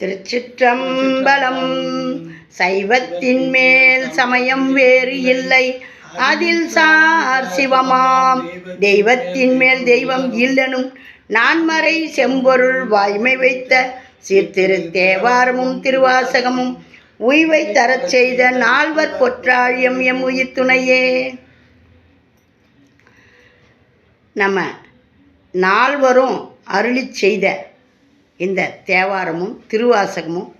திருச்சிற்றம்பலம். சைவத்தின் மேல் சமயம் வேறு இல்லை. அதில் சார் சிவமாம். தெய்வத்தின் மேல் தெய்வம் இல்லனும் நான்மறை செம்பொருள் வாய்மை வைத்த சீர்திரு தேவாரமும் திருவாசகமும் உய்வை தரச் செய்த நால்வர் பொற்றாழியம் எம் உயிர் துணையே நம்ம நால்வரும் அருளி செய்த இந்த தேவாரமும் திருவாசகமும்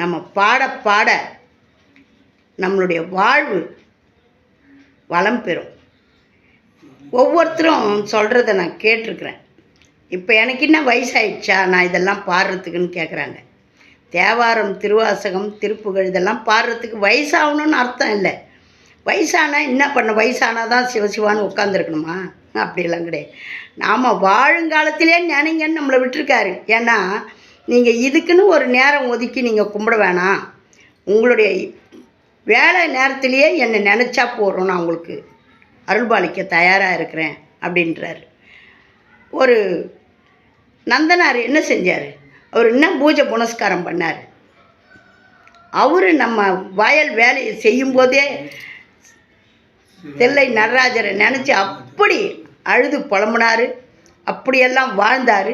நம்ம பாட பாட நம்மளுடைய வாழ்வு வளம் பெறும். ஒவ்வொருத்தரும் சொல்கிறத நான் கேட்டிருக்கிறேன். இப்போ எனக்கு என்ன வயசாயிடுச்சா? நான் இதெல்லாம் பாடுறதுக்குன்னு கேட்குறாங்க தேவாரம் திருவாசகம் திருப்புகழ் இதெல்லாம் பாடுறதுக்கு வயசாகணும்னு அர்த்தம் இல்லை. வயசானால் என்ன பண்ண? வயசானால் தான் சிவசிவான்னு உட்காந்துருக்கணுமா அப்படிலாம் கிடையாது. நாம் வாழுங்காலத்திலே நினைங்கன்னு நம்மளை விட்டுருக்காரு. ஏன்னா நீங்கள் இதுக்குன்னு ஒரு நேரம் ஒதுக்கி நீங்கள் கும்பிட வேணாம். உங்களுடைய வேலை நேரத்திலேயே என்னை நினச்சா போகிறோம் நான் உங்களுக்கு அருள்பாலிக்க தயாராக இருக்கிறேன் அப்படின்றாரு. ஒரு நந்தனார் என்ன செஞ்சார்? அவர் என்ன பூஜை புனஸ்காரம் பண்ணார். அவர் நம்ம வயல் வேலையை செய்யும்போதே தில்லை நடராஜரை நினச்சி அப்படி அழுது புலம்புனார். அப்படியெல்லாம் வாழ்ந்தார்.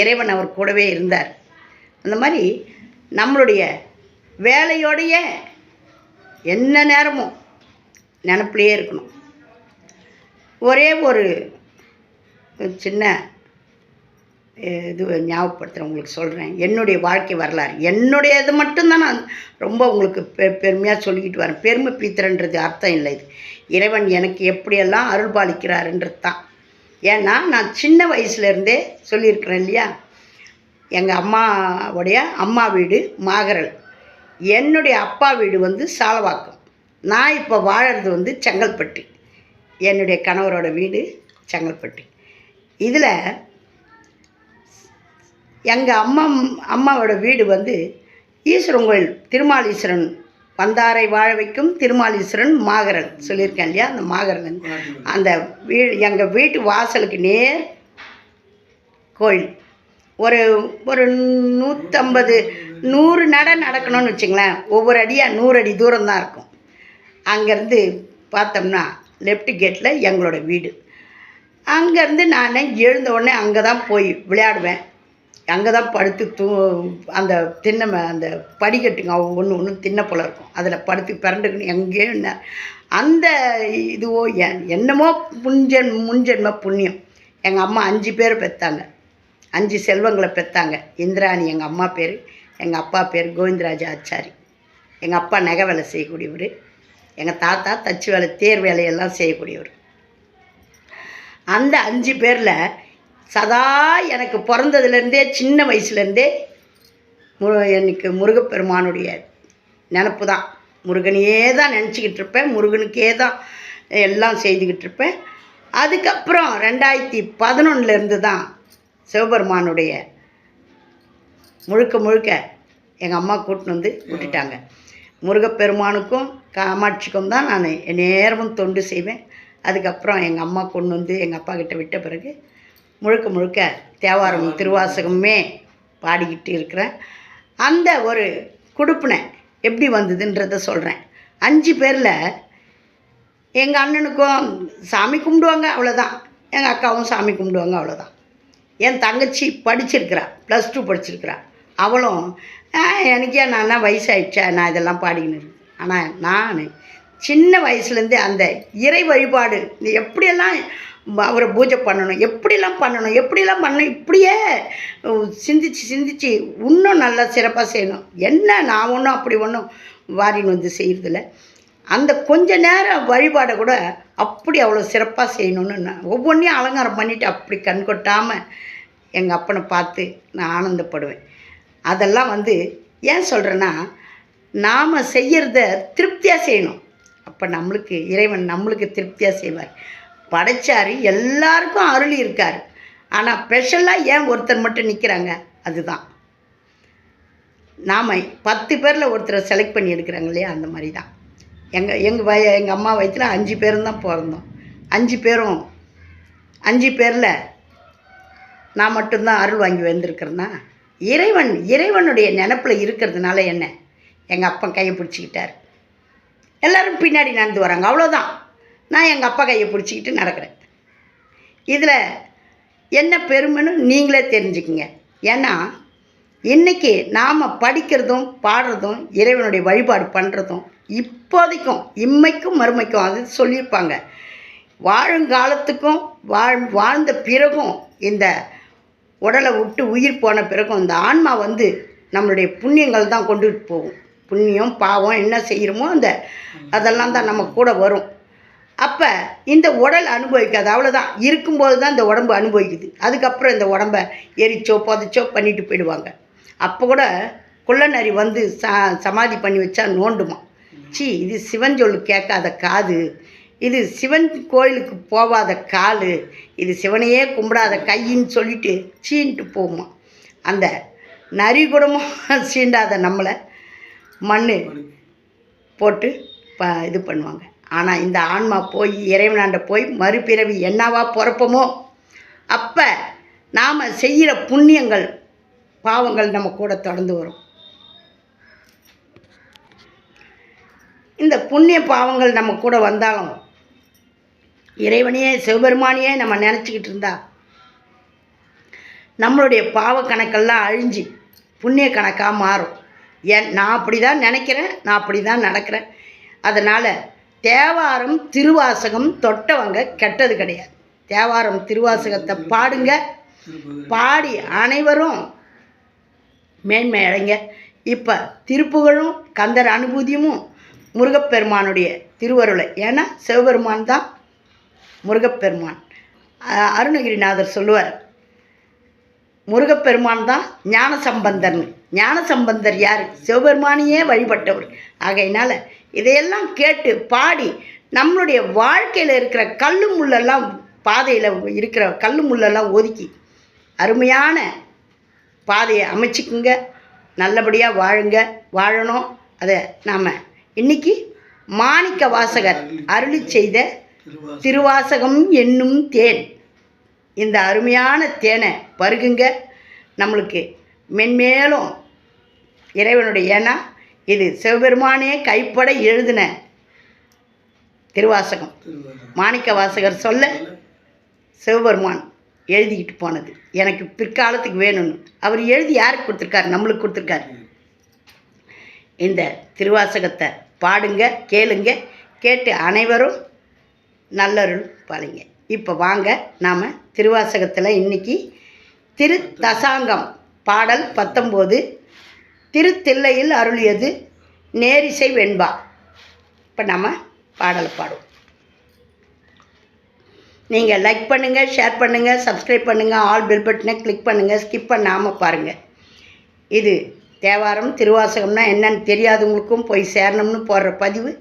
இறைவன் அவர் கூடவே இருந்தார். அந்த மாதிரி நம்மளுடைய வேலையோடைய என்ன நேரமும் நினப்பிலேயே இருக்கணும். ஒரே ஒரு சின்ன இது ஞாபகப்படுத்துகிறேன் உங்களுக்கு சொல்கிறேன் என்னுடைய வாழ்க்கை வரலாறு. என்னுடைய இது மட்டும்தான் நான் ரொம்ப உங்களுக்கு பெ பெருமையாக சொல்லிக்கிட்டு வரேன். பெருமை பீத்திரன்றது அர்த்தம் இல்லை இது. இறைவன் எனக்கு எப்படியெல்லாம் அருள் பாலிக்கிறாருன்றது தான் ஏன்னா நான் சின்ன வயசுலேருந்தே சொல்லியிருக்கிறேன் இல்லையா? எங்கள் அம்மாவுடைய அம்மா வீடு மாகரல். என்னுடைய அப்பா வீடு வந்து சாலவாக்கம். நான் இப்போ வாழறது வந்து செங்கல்பட்டு. என்னுடைய கணவரோட வீடு செங்கல்பட்டு. இதில் எங்கள் அம்மா அம்மாவோட வீடு வந்து ஈஸ்வரன் கோயில் திருமாலீஸ்வரன் வந்தாரை வாழ வைக்கும் திருமாலீஸ்வரன் மாகரன். சொல்லியிருக்கேன் இல்லையா? அந்த மாகரன். அந்த வீ எங்கள் வீட்டு வாசலுக்கு நேர் கோயில். ஒரு ஒரு நூற்றம்பது நூறு நட நடக்கணும்னு வச்சுங்களேன். ஒவ்வொரு அடியாக நூறு அடி தூரம் தான் இருக்கும். அங்கேருந்து பார்த்தோம்னா லெஃப்ட் கேட்டில் எங்களோட வீடு. அங்கேருந்து நான் எழுந்த உடனே அங்கே தான் போய் விளையாடுவேன். அங்கே தான் படுத்து தூ அந்த திண்ணை அந்த படிக்கட்டுங்க ஒன்று ஒன்று திண்ணை போல் இருக்கும். அதில் படுத்து பிறண்டுக்குன்னு எங்கேயும் என்ன அந்த இதுவோ என் என்னமோ முன்ஜென் முன்ஜென்ம புண்ணியம். எங்கள் அம்மா அஞ்சு பேர் பெற்றாங்க அஞ்சு செல்வங்களை பெற்றாங்க இந்திராணி எங்கள் அம்மா பேர் எங்கள் அப்பா பேர் கோவிந்தராஜ ஆச்சாரி. எங்கள் அப்பா நகை வேலை செய்யக்கூடியவர். எங்கள் தாத்தா தச்சு வேலை தேர் வேலையெல்லாம் செய்யக்கூடியவர். அந்த அஞ்சு பேரில் சதா எனக்கு பிறந்ததுலேருந்தே சின்ன வயசுலேருந்தே மு எனக்கு முருகப்பெருமானுடைய நினப்பு தான் முருகனையே தான் நினச்சிக்கிட்டு இருப்பேன் முருகனுக்கே தான் எல்லாம் செய்துக்கிட்டு இருப்பேன் அதுக்கப்புறம் ரெண்டாயிரத்தி பதினொன்னுலேருந்து தான் சிவபெருமானுடைய முழுக்க முழுக்க எங்கள் அம்மா கூட்டின்னு வந்து விட்டுட்டாங்க. முருகப்பெருமானுக்கும் காமாட்சிக்கும் தான் நான் நேரமும் தொண்டு செய்வேன். அதுக்கப்புறம் எங்கள் அம்மா கொண்டு வந்து எங்கள் அப்பா கிட்ட விட்ட பிறகு முழுக்க முழுக்க தேவாரம் திருவாசகமே பாடிக்கிட்டு இருக்கிறேன். அந்த ஒரு குடுப்பினை எப்படி வந்ததுன்றத சொல்கிறேன் அஞ்சு பேரில் எங்கள் அண்ணனுக்கும் சாமி கும்பிடுவாங்க அவ்வளோதான் எங்கள் அக்காவும் சாமி கும்பிடுவாங்க அவ்வளோதான் என் தங்கச்சி படிச்சிருக்கிறா ப்ளஸ் டூ படிச்சிருக்கிறா. அவளும் "ஆ, எனக்கே நான் என்ன வயசாயிடுச்சா? நான் இதெல்லாம் பாடிக்கின்னு இருக்கேன். ஆனால் நான் சின்ன வயசுலேருந்தே அந்த இறை வழிபாடு எப்படியெல்லாம் அவரை பூஜை பண்ணணும். எப்படிலாம் பண்ணணும்? எப்படிலாம் பண்ணணும்? இப்படியே சிந்திச்சு சிந்திச்சு இன்னும் நல்லா சிறப்பாக செய்யணும். என்ன நான் ஒன்றும் அப்படி ஒன்றும் வாரின்னு வந்து செய்கிறதில்ல அந்த கொஞ்ச நேரம் வழிபாடை கூட அப்படி அவ்வளோ சிறப்பாக செய்யணும்னு நான் ஒவ்வொன்றையும் அலங்காரம் பண்ணிவிட்டு அப்படி கண் கொட்டாமல் எங்கள் அப்பனை பார்த்து நான் ஆனந்தப்படுவேன். அதெல்லாம் வந்து ஏன் சொல்கிறேன்னா நாம் செய்கிறத திருப்தியாக செய்யணும். அப்போ நம்மளுக்கு இறைவன் நம்மளுக்கு திருப்தியாக செய்வார். படைச்சாரு எல்லாருக்கும் அருள் இருக்கார். ஆனால் ஸ்பெஷலாக ஏன் ஒருத்தர் மட்டும் நிற்கிறாங்க அதுதான். நாம் பத்து பேரில் ஒருத்தரை செலக்ட் பண்ணி எடுக்கிறாங்க இல்லையா? அந்த மாதிரி தான் எங்கள் எங்கள் வய எங்கள் அம்மா வயிற்றில் அஞ்சு பேரும் தான் பிறந்தோம். அஞ்சு பேரும் அஞ்சு பேரில் நான் மட்டும்தான் அருள் வாங்கி வந்திருக்கிறேன்னா இறைவன் இறைவனுடைய நினப்பில் இருக்கிறதுனால என்ன? எங்கள் அப்பா கையை பிடிச்சிக்கிட்டார். எல்லாரும் பின்னாடி நடந்து வராங்க. அவ்வளோதான் நான் எங்கள் அப்பா கையை பிடிச்சிக்கிட்டு நடக்கிறேன். இதில் என்ன பெருமைன்னு நீங்களே தெரிஞ்சுக்கிங்க. ஏன்னா இன்றைக்கி நாம் படிக்கிறதும் பாடுறதும் இறைவனுடைய வழிபாடு பண்ணுறதும் இப்போதைக்கும் இம்மைக்கும் மறுமைக்கும் அது சொல்லியிருப்பாங்க. வாழுங்காலத்துக்கும் வாழ் வாழ்ந்த பிறகும் இந்த உடலை விட்டு உயிர் போன பிறகும் இந்த ஆன்மா வந்து நம்மளுடைய புண்ணியங்கள் தான் கொண்டுட்டு போகும். புண்ணியம் பாவம் என்ன செய்கிறோமோ அந்த அதெல்லாம் தான் நம்ம கூட வரும். அப்போ இந்த உடல் அனுபவிக்காது அவ்வளோதான் இருக்கும்போது தான் இந்த உடம்பு அனுபவிக்குது. அதுக்கப்புறம் இந்த உடம்ப எரிச்சோ புதைச்சோ பண்ணிட்டு போயிடுவாங்க. அப்போ கூட குள்ளநரி வந்து ச சமாதி பண்ணி வச்சா நோண்டுமா? சி இது சிவன் சொல்லு கேட்காத காது. இது சிவன் கோயிலுக்கு போகாத கால். இது சிவனையே கும்பிடாத கையின்னு சொல்லிட்டு சீன்ட்டு போகுமா? அந்த நரி கூடமாக சீண்டாத நம்மளை மண் போட்டு ப இது பண்ணுவாங்க. ஆனால் இந்த ஆன்மா போய் இறைவனாண்ட போய் மறுபிறவி என்னவா பிறப்போமோ அப்போ நாம் செய்கிற புண்ணியங்கள் பாவங்கள் நம்ம கூட தொடர்ந்து வரும். இந்த புண்ணிய பாவங்கள் நம்ம கூட வந்தாலும் இறைவனையே சிவபெருமானையே நம்ம நினச்சிக்கிட்டு இருந்தா நம்மளுடைய பாவ கணக்கெல்லாம் அழிஞ்சு புண்ணிய கணக்காக மாறும். ஏன் நான் அப்படி தான் நினைக்கிறேன் நான் அப்படி தான் நடக்கிறேன். அதனால் தேவாரம் திருவாசகம் தொட்டவங்க கெட்டது கிடையாது. தேவாரம் திருவாசகத்தை பாடுங்க. பாடி அனைவரும் மேன்மை அடைங்க. இப்போ திருப்புகழும் கந்தர் அனுபூதியமும் முருகப்பெருமானுடைய திருவருளை. ஏன்னா சிவபெருமான் தான் முருகப்பெருமான். அருணகிரிநாதர் சொல்லுவார் முருகப்பெருமான் தான் ஞானசம்பந்தர்னு. ஞானசம்பந்தர் யார்? சிவபெருமானையே வழிபட்டவர். ஆகையினால இதையெல்லாம் கேட்டு பாடி நம்மளுடைய வாழ்க்கையில் இருக்கிற கல்லு முள்ளெல்லாம் பாதையில் இருக்கிற கல்லு முள்ளெல்லாம் ஒதுக்கி அருமையான பாதையை அமைச்சிக்குங்க. நல்லபடியாக வாழுங்க. வாழணும். அதை நாம் இன்னைக்கு மாணிக்க வாசகர் அருளி செய்த திருவாசகம் என்னும் தேன். இந்த அருமையான தேனை பருகுங்க. நம்மளுக்கு மென்மேலும் இறைவனுடைய ஏன்னா இது சிவபெருமானே கைப்பட எழுதின திருவாசகம். மாணிக்க வாசகர் சொல்ல சிவபெருமான் எழுதிக்கிட்டு போனது. எனக்கு பிற்காலத்துக்கு வேணும்னு. அவர் எழுதி யாருக்கு கொடுத்துருக்காரு? நம்மளுக்கு கொடுத்துருக்காரு. இந்த திருவாசகத்தை பாடுங்க கேளுங்க கேட்டு அனைவரும் நல்லருள் பாருங்க இப்போ வாங்க நாம் திருவாசகத்தில் இன்னைக்கு திரு தசாங்கம் பாடல் பத்தொம்போது. திருத்தில்லையில் அருளியது நேரிசை வெண்பா. இப்போ நம்ம பாடலை பாடுவோம். நீங்கள் லைக் பண்ணுங்கள் ஷேர் பண்ணுங்கள் சப்ஸ்கிரைப் பண்ணுங்கள் ஆல் பில் பட்டனை கிளிக் பண்ணுங்கள் ஸ்கிப் பண்ணாமல் பாருங்கள் இது தேவாரம் திருவாசகம்னா என்னன்னு தெரியாதவங்களுக்கும் போய் சேரணும்னு போடுற பதிவு.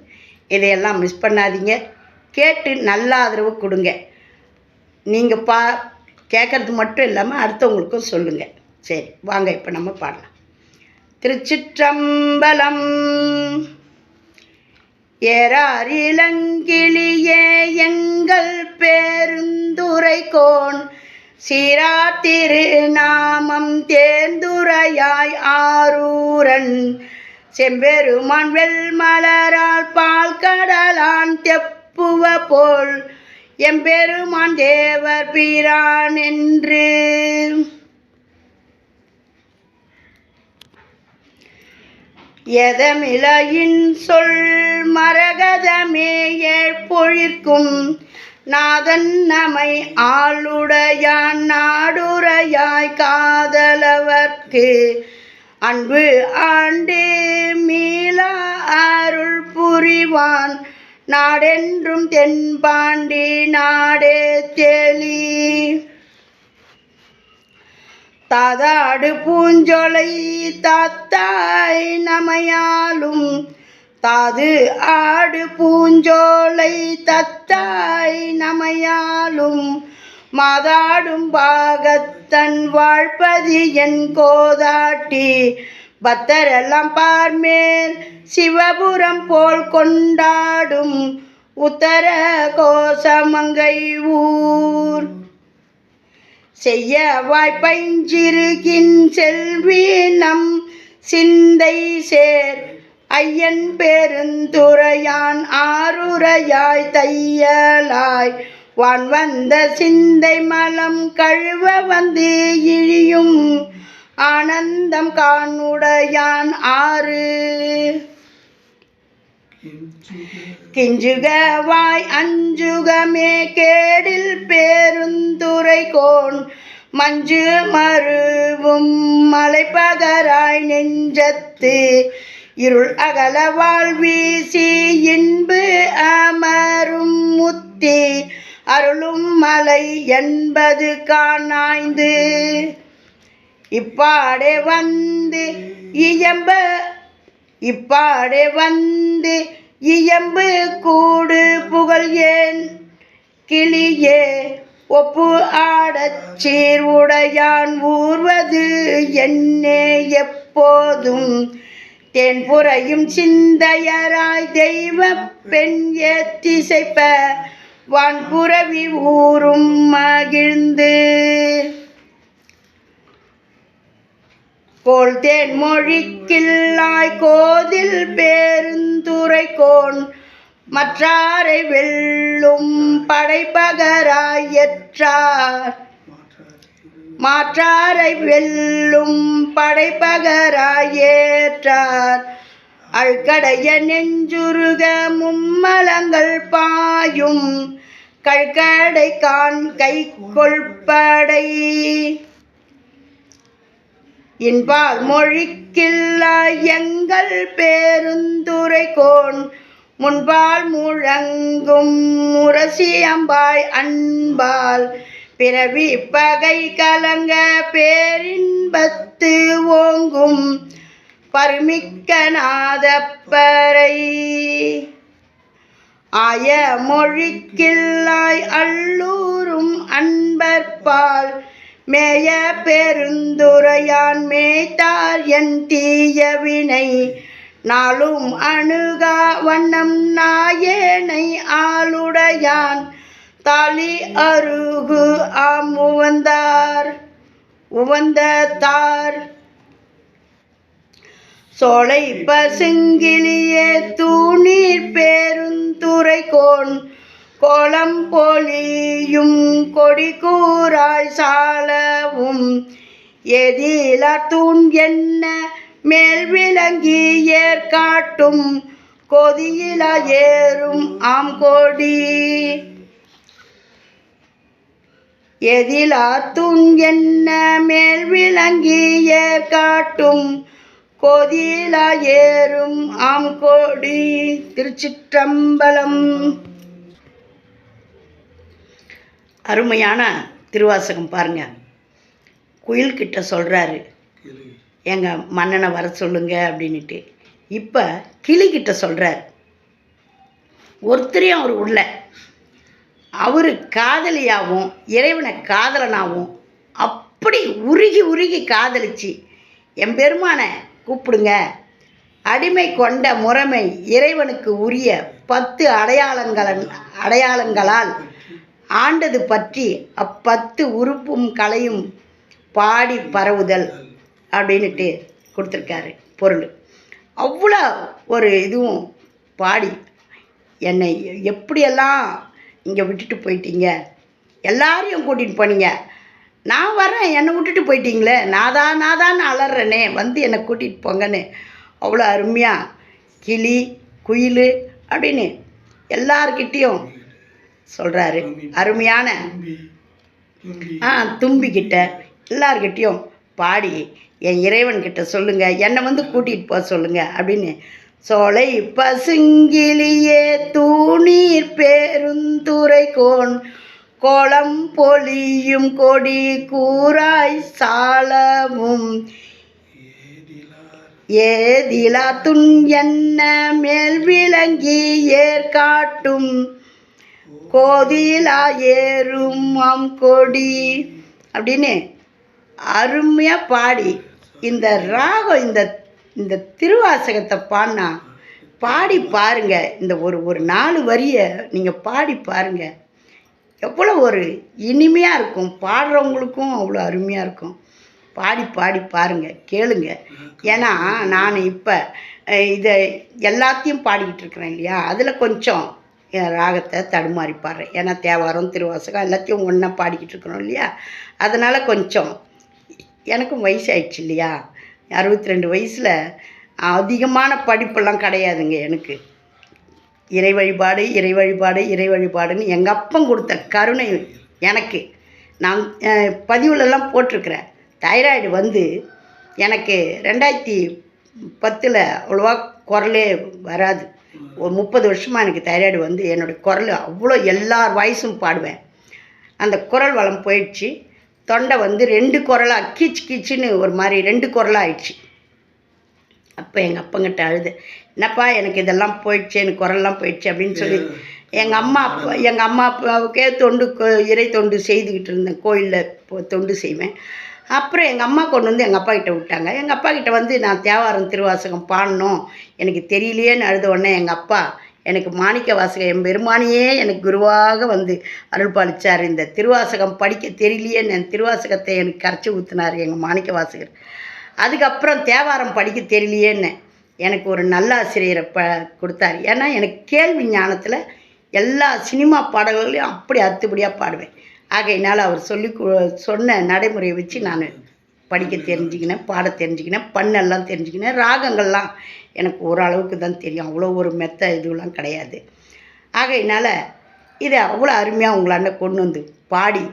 இதையெல்லாம் மிஸ் பண்ணாதீங்க. கேட்டு நல்ல ஆதரவு கொடுங்க. நீங்கள் பா கேட்குறது மட்டும் இல்லாமல் அடுத்தவங்களுக்கும் சொல்லுங்கள் சரி வாங்க இப்போ நம்ம பாடலாம். திருச்சிற்றம்பலம். ஏறாரிலங்கிளியே எங்கள் பேருந்துரைக்கோன் சீரா திருநாமம் தேர்ந்துரையாய் ஆரூரன். செம்பெருமான் வெள்மலரால் பால் கடலான் தெப்புவ போல். எம்பெருமான் தேவர் பிரான் என்று. எதமிலையின் சொல் மரகதமே ஏழ்பொழிற்கும். நாதன் நமை ஆளுடையான் நாடுரையாய் காதலவர்க்கு. அன்பு ஆண்டே மீளா அருள் புரிவான். நாடென்றும் தென்பாண்டி நாடே தெளி. தாதாடு பூஞ்சொலை தாத்தாய் நமையாலும் தாது ஆடு பூஞ்சோலை தத்தாய் நமையாலும் மாதாடும் பாகத்தன் வாழ்பதி என் கோதாட்டி. பத்தரெல்லாம் பார்மேல் சிவபுரம் போல் கொண்டாடும் உத்தர கோசமங்கை ஊர். செய்ய வாய்ப்பைஞ்சிருகின் செல்வி நம் சிந்தை சேர். ஐயன் பெருந்துரையான் ஆறுரையாய் தையலாய். வான் வந்த சிந்தை மலம் கழுவ வந்து இழியும். ஆனந்தம் காணுடையான் ஆறு. கிஞ்சுகவாய் அஞ்சுகமே கேடில் பேருந்துரை கோன். மஞ்சு மருவும் மலைப்பகராய் நெஞ்சத்து. இருள் அகல வாழ்வீசி இன்பு அமரும் முத்தி. அருளும் மலை என்பது காணாய்ந்து இப்பாடே வந்து இயம்ப இப்பாடு வந்து இயம்பு கூடு புகழ் ஏன் கிளியே ஒப்பு ஆடச் சீர் உடையான் ஊர்வது என்னே எப்போதும். தென்புறையும் சிந்தையராய் தெய்வ பெண் ஏத்திசைப்ப வான்புறவி ஊரும் மகிழ்ந்து. போல் தேன் மொழிக்கில்லாய் கோதில் பேருந்துரைக்கோன். மற்றாரை வெல்லும் படைப்பகராயற்றார் மாற்றாரை வெல்லும் படைப்பகராயேற்றார் அழ்கடைய நெஞ்சுருக மும்மலங்கள் பாயும். கழ்கடை கான் கை கொள்படை. இன்பால் மொழிக்கில்லா எங்கள் பேருந்துரைக்கோன் முன்பால் முழங்கும் முரசியம்பாய் அன்பால். பிறவி பகை கலங்க பேரின்பத்து ஓங்கும். பருமிக்கநாதப்பறை ஆய மொழிக்கில்லாய் அல்லூரும் அன்பர்பால். மேய பெருந்துரையான் மேய்த்தார் என் தீயவினை நாளும் அணுகா வண்ணம் நாயேனை ஆளுடையான். தாலி அருகு ஆம் உவந்தார் உவந்த தார். சோலை பசுங்கிலியே தூணீர் பேருந்துரை கோன் கோலம் பொலியும் கொடி கூறாய் சாலவும் எதிலா தூண் என்ன மேல் விளங்கி ஏற்காட்டும் கொதியில ஏறும் ஆம் கொடி. எதிலா தூண் என்ன மேல் விளங்கி ஏற்காட்டும் கொதியில ஏறும் ஆம் கொடி. திருச்சிற்றம்பலம் அருமையான திருவாசகம் பாருங்க. குயில்கிட்ட சொல்கிறாரு எங்கள் மன்னனை வர சொல்லுங்க அப்படின்ட்டு இப்போ கிளிக்கிட்ட சொல்கிறார் ஒருத்தரையும் அவர் உள்ள அவர் காதலியாகவும் இறைவனை காதலனாகவும் அப்படி உருகி உருகி காதலிச்சு என் பெருமானை கூப்பிடுங்க. அடிமை கொண்ட முறைமை இறைவனுக்கு உரிய பத்து அடையாளங்கள அடையாளங்களால் ஆண்டது பற்றி அப்பத்து உறுப்பும் கலையும் பாடி பரவுதல் அப்படின்ட்டு கொடுத்துருக்காரு. பொருள். அவ்வளோ ஒரு இதுவும் பாடி என்னை எப்படியெல்லாம் இங்கே விட்டுட்டு போயிட்டீங்க? எல்லாரையும் கூட்டிகிட்டு போனீங்க. நான் வரேன் என்னை விட்டுட்டு போயிட்டீங்களே? நாதா நாதான்னு அலறேனே வந்து என்னை கூட்டிகிட்டு போங்கன்னு. அவ்வளோ அருமையாக கிளி குயில் அப்படின்னு எல்லார்கிட்டேயும் சொல்கிறாரு அருமையான ஆ தும்பிக்கிட்ட எல்லார்கிட்டேயும் பாடி என் இறைவன்கிட்ட சொல்லுங்கள் என்னை வந்து கூட்டிகிட்டு போக சொல்லுங்கள் அப்படின்னு சோலை பசுங்கிலியே தூணீர் பேருந்துரை கோன் கோலம் பொலியும் கொடி கூராய் சாலவும். ஏதிலா துன் என்ன மேல் விளங்கி ஏற்காட்டும். கோதிலா ஏறும் கொடி. அப்படின்னு அருமையாக பாடி. இந்த ராகம் இந்த இந்த திருவாசகத்தை பாடினா பாடி பாருங்க. இந்த ஒரு ஒரு நாலு வரியை நீங்கள் பாடி பாருங்க. எவ்வளோ ஒரு இனிமையாக இருக்கும். பாடுறவங்களுக்கும் அவ்வளோ அருமையாக இருக்கும். பாடி பாடி பாருங்க. கேளுங்க. ஏன்னா நான் இப்போ இதை எல்லாத்தையும் பாடிக்கிட்டு இருக்கிறேன் இல்லையா? அதில் கொஞ்சம் ராகத்தை தடுமாறி பாடுறேன் ஏன்னா தேவாரம் திருவாசகம் எல்லாத்தையும் ஒன்றா பாடிக்கிட்டு இருக்கிறோம் இல்லையா? அதனால் கொஞ்சம் எனக்கும் வயசு ஆயிடுச்சு இல்லையா? அறுபத்தி ரெண்டு வயசில் அதிகமான படிப்பெல்லாம் கிடையாதுங்க எனக்கு. இறை வழிபாடு இறை வழிபாடு இறை வழிபாடுன்னு எங்கள் அப்பன் கொடுத்த கருணை எனக்கு. நான் அஹ், பதிவுலலாம் போட்டிருக்கிறேன். தைராய்டு வந்து எனக்கு ரெண்டாயிரத்தி பத்தில் அவ்வளோவா குரலே வராது. ஒரு முப்பது வருஷமாக எனக்கு தைராய்டு வந்து என்னுடைய குரல் அவ்வளோ எல்லார் வாய்ஸும் பாடுவேன். அந்த குரல் வளம் போயிடுச்சு. தொண்டை வந்து ரெண்டு குரலாக கீச்சு கீச்சுன்னு ஒரு மாதிரி ரெண்டு குரலாக ஆயிடுச்சு. அப்போ எங்கள் அப்பங்கிட்ட அழுது. என்னப்பா எனக்கு இதெல்லாம் போயிடுச்சு எனக்கு குரல்லாம் போயிடுச்சு அப்படின்னு சொல்லி எங்கள் அம்மா அப்பா எங்கள் அம்மா அப்பாவுக்கே தொண்டு இறை தொண்டு செய்துக்கிட்டு இருந்தேன். கோயிலில் தொண்டு செய்வேன். அப்புறம் எங்கள் அம்மா கொண்டு வந்து எங்கள் அப்பா கிட்ட விட்டாங்க. எங்கள் அப்பா கிட்ட வந்து நான் தேவாரம் திருவாசகம் பாடணும். எனக்கு தெரியலையேன்னு அழுத உடனே எங்கள் அப்பா எனக்கு மாணிக்க வாசகம் என் பெருமானியே எனக்கு குருவாக வந்து அருள் பாலிச்சார். இந்த திருவாசகம் படிக்க தெரியலையேன்னு என் திருவாசகத்தை எனக்கு கரைச்சி ஊற்றினார் எங்கள் மாணிக்க வாசகர். அதுக்கப்புறம் தேவாரம் படிக்க தெரியலையேன்னு எனக்கு ஒரு நல்ல ஆசிரியரை ப கொடுத்தாரு. ஏன்னா எனக்கு கேள்வி ஞானத்தில் எல்லா சினிமா பாடல்களையும் அப்படி அத்துப்படியாக பாடுவேன். ஆகையினால் அவர் சொல்லி சொன்ன நடைமுறையை வச்சு நான் படிக்க தெரிஞ்சுக்கினேன் பாட தெரிஞ்சுக்கினேன் பண்ணெல்லாம் தெரிஞ்சுக்கினேன். ராகங்கள்லாம் எனக்கு ஓரளவுக்கு தான் தெரியும். அவ்வளோ ஒரு மெத்த இதுவெல்லாம் கிடையாது. ஆகையினால் இதை அவ்வளோ அருமையாக உங்களாண்ட கொண்டு வந்து பாடி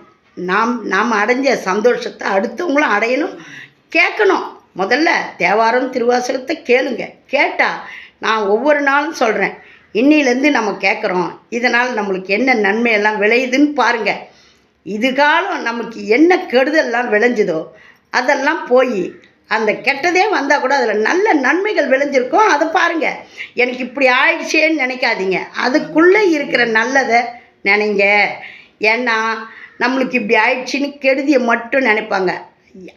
நாம் நாம் அடைஞ்ச சந்தோஷத்தை அடுத்தவங்களும் அடையணும். கேட்கணும். முதல்ல தேவாரம் திருவாசகத்தை கேளுங்க. கேட்டால் நான் ஒவ்வொரு நாளும் சொல்கிறேன். இன்னிலேருந்து நம்ம கேட்குறோம். இதனால் நம்மளுக்கு என்ன நன்மையெல்லாம் விளையுதுன்னு பாருங்கள் இது காலம் நமக்கு என்ன கெடுதல்லாம் விளைஞ்சுதோ அதெல்லாம் போய் அந்த கெட்டதே வந்தால் கூட அதில் நல்ல நன்மைகள் விளைஞ்சிருக்கும். அதை பாருங்கள் எனக்கு இப்படி ஆயிடுச்சேன்னு நினைக்காதீங்க. அதுக்குள்ளே இருக்கிற நல்லதை நினைங்க. ஏன்னா நம்மளுக்கு இப்படி ஆயிடுச்சின்னு கெடுதியை மட்டும் நினைப்பாங்க.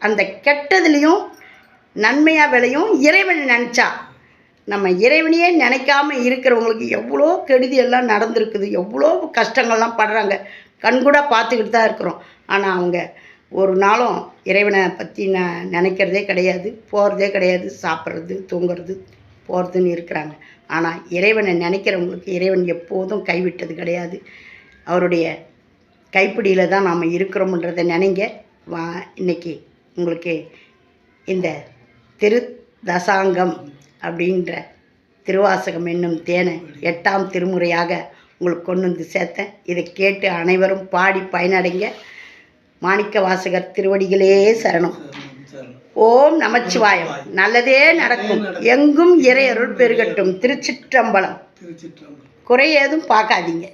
அந்த கெட்டதுலேயும் நன்மையாக விளையும். இறைவன் நினச்சா நம்ம இறைவனையே நினைக்காம இருக்கிறவங்களுக்கு எவ்வளோ கெடுதியெல்லாம் நடந்திருக்குது எவ்வளோ கஷ்டங்கள்லாம் படுறாங்க. கண்கூட பார்த்துக்கிட்டு தான் இருக்கிறோம். ஆனால் அவங்க ஒரு நாளும் இறைவனை பற்றி நான் நினைக்கிறதே கிடையாது போகிறதே கிடையாது சாப்பிட்றது தூங்குறது போகிறதுன்னு இருக்கிறாங்க. ஆனால் இறைவனை நினைக்கிறவங்களுக்கு இறைவன் எப்போதும் கைவிட்டது கிடையாது. அவருடைய கைப்பிடியில் தான் நாம் இருக்கிறோம்ன்றதை நினைங்க. வா இன்னைக்கு உங்களுக்கு இந்த திரு தசாங்கம் அப்படின்ற திருவாசகம் என்னும் தேனை எட்டாம் திருமுறையாக உங்களுக்கு கொண்டு வந்து சேர்த்தேன். இதை கேட்டு அனைவரும் பாடி பயனடைங்க. மாணிக்க வாசகர் திருவடிகளே சரணம். ஓம் நமச்சிவாயம். நல்லதே நடக்கும். எங்கும் இறை அருள் பெருகட்டும். திருச்சிற்றம்பலம். குறை ஏதும் பார்க்காதீங்க.